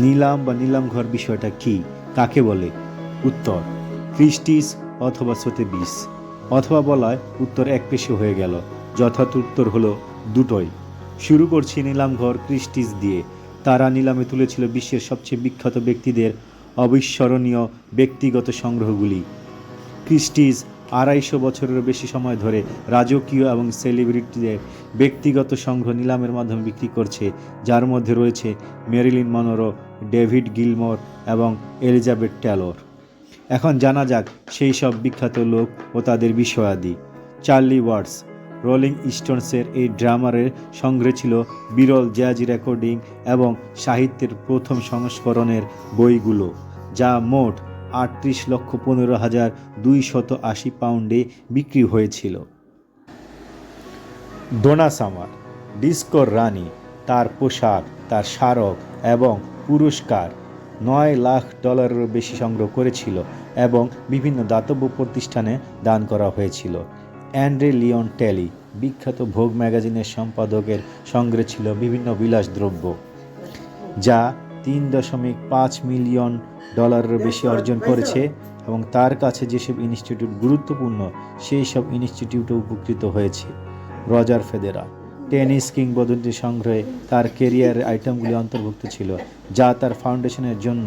নিলাম বা নিলামঘর বিষয়টা কি? কাকে বলে? উত্তর ক্রিস্টিস অথবা সোতেবিস অথবা বলায় উত্তর এক পেশে হয়ে গেল, যথার্থ উত্তর হলো দুটোই। শুরু করছি নিলামঘর ক্রিস্টিস দিয়ে। তারা নিলামে তুলেছিল বিশ্বের সবচেয়ে বিখ্যাত ব্যক্তিদের অবিস্মরণীয় ব্যক্তিগত সংগ্রহগুলি। ক্রিস্টিজ আড়াইশো বছরেরও বেশি সময় ধরে রাজকীয় এবং সেলিব্রিটিদের ব্যক্তিগত সংগ্রহ নিলামের মাধ্যমে বিক্রি করছে। যার মধ্যে রয়েছে মেরিলিন মনোরো, ডেভিড গিলমোর এবং এলিজাবেথ ট্যালর। এখন জানা যাক সেই সব বিখ্যাত লোক ও তাদের বিষয়াদি। চার্লি ওয়াটস রোলিং স্টোনসের এই ড্রামারের সংগ্রহে ছিল বিরল জ্যাজ রেকর্ডিং এবং সাহিত্যের প্রথম সংস্করণের বইগুলো, যা মোট আটত্রিশ লক্ষ পনেরো হাজার দুই শত আশি পাউন্ডে বিক্রি হয়েছিল। ডোনা সামার ডিস্কোর রানী, তার পোশাক, তার স্মারক এবং পুরস্কার নয় লাখ ডলারেরও বেশি সংগ্রহ করেছিল এবং বিভিন্ন দাতব্য প্রতিষ্ঠানে দান করা হয়েছিল। অ্যান্ড্রে লিওন টেলি, বিখ্যাত ভোগ ম্যাগাজিনের সম্পাদকের সংগ্রহে ছিল বিভিন্ন বিলাসদ্রব্য, যা তিন দশমিক পাঁচ মিলিয়ন ডলারের বেশি অর্জন করেছে এবং তার কাছে যেসব ইনস্টিটিউট গুরুত্বপূর্ণ সেই সব ইনস্টিটিউটও উপকৃত হয়েছে। রজার ফেদেরা টেনিস কিংবদন্তি সংগ্রহে তার কেরিয়ারের আইটেমগুলি অন্তর্ভুক্ত ছিল, যা তার ফাউন্ডেশনের জন্য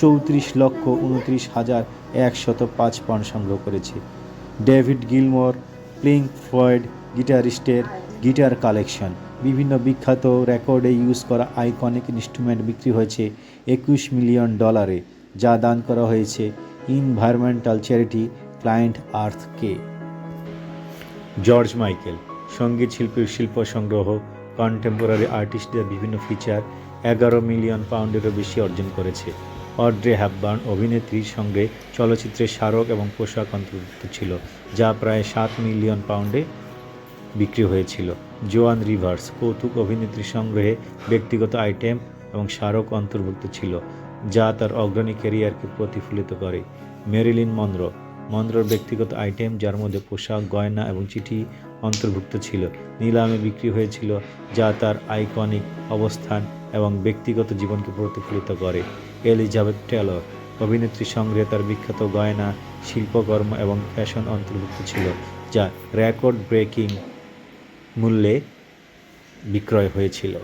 চৌত্রিশ লক্ষ উনত্রিশ হাজার একশত পাঁচ পাউন্ড সংগ্রহ করেছে। ডেভিড গিলমোর প্লিং ফ্লয়েড গিটারিস্টের গিটার কালেকশন। বিভিন্ন বিখ্যাত রেকর্ডে ইউজ করা আইকনিক ইনস্ট্রুমেন্ট বিক্রি হয়েছে একুশ মিলিয়ন ডলারে, যা দান করা হয়েছে ইনভায়রনমেন্টাল চ্যারিটি ক্লায়েন্ট আর্থকে জর্জ মাইকেল, সংগীত শিল্পীর শিল্প সংগ্রহ, কন্টেম্পোরারি আর্টিস্টদের বিভিন্ন ফিচার এগারো মিলিয়ন পাউন্ডেরও বেশি অর্জন করেছে। অড্রে হ্যাপবার্ন অভিনেত্রীর সঙ্গে চলচ্চিত্রের স্মারক এবং পোশাক অন্তর্ভুক্ত ছিল, যা প্রায় সাত মিলিয়ন পাউন্ডে বিক্রি হয়েছিল। জোয়ান রিভার্স কৌতুক অভিনেত্রী সংগ্রহে ব্যক্তিগত আইটেম এবং স্মারক অন্তর্ভুক্ত ছিল, যা তার অগ্রণী ক্যারিয়ারকে প্রতিফলিত করে। মেরিলিন মন্দ্র মন্দ্রর ব্যক্তিগত আইটেম, যার মধ্যে পোশাক, গয়না এবং চিঠি অন্তর্ভুক্ত ছিল, নিলামে বিক্রি হয়েছিল, যা তার আইকনিক অবস্থান এবং ব্যক্তিগত জীবনকে প্রতিফলিত করে। Elizabeth Taylor. অভিনেত্রী সংগ্রহে তার বিখ্যাত গয়না, শিল্পকর্ম এবং ফ্যাশন অন্তর্ভুক্ত ছিল, যা রেকর্ড ব্রেকিং মূল্যে বিক্রয় হয়েছিল।